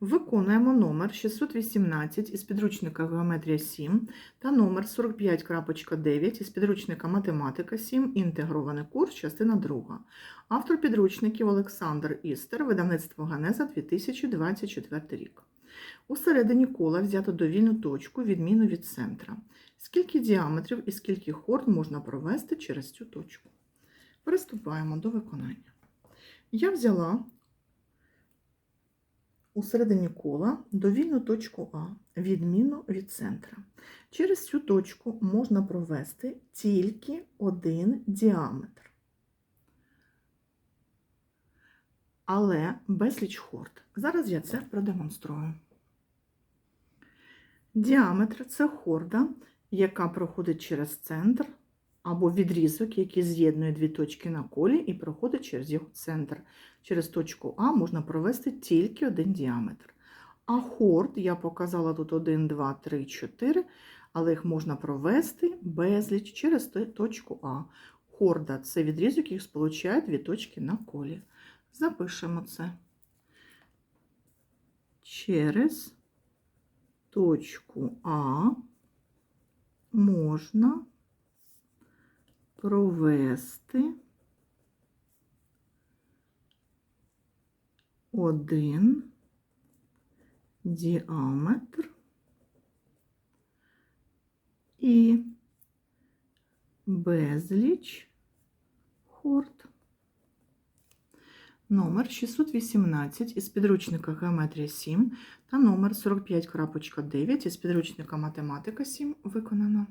Виконуємо номер 618 із підручника Геометрія 7 та номер 45.9 із підручника Математика 7, інтегрований курс, частина 2. Автор підручників Олександр Істер, видавництво Ганеза 2024 рік. У середині кола взято довільну точку, відміну від центра. Скільки діаметрів і скільки хорд можна провести через цю точку? Приступаємо до виконання. Я взяла у середині кола довільну точку А, відмінну від центра. Через цю точку можна провести тільки один діаметр. Але безліч хорд. Зараз я це продемонструю. Діаметр це хорда, яка проходить через центр, або відрізок, який з'єднує дві точки на колі і проходить через його центр. Через точку А можна провести тільки один діаметр. А хорд, я показала тут 1, 2, 3, 4, але їх можна провести безліч через точку А. Хорда це відрізок, який сполучає дві точки на колі. Запишемо це. Через точку А можна провести один діаметр і безліч хорд. Номер 618 із підручника Геометрія 7 та номер 45.9 із підручника Математика 7 виконано.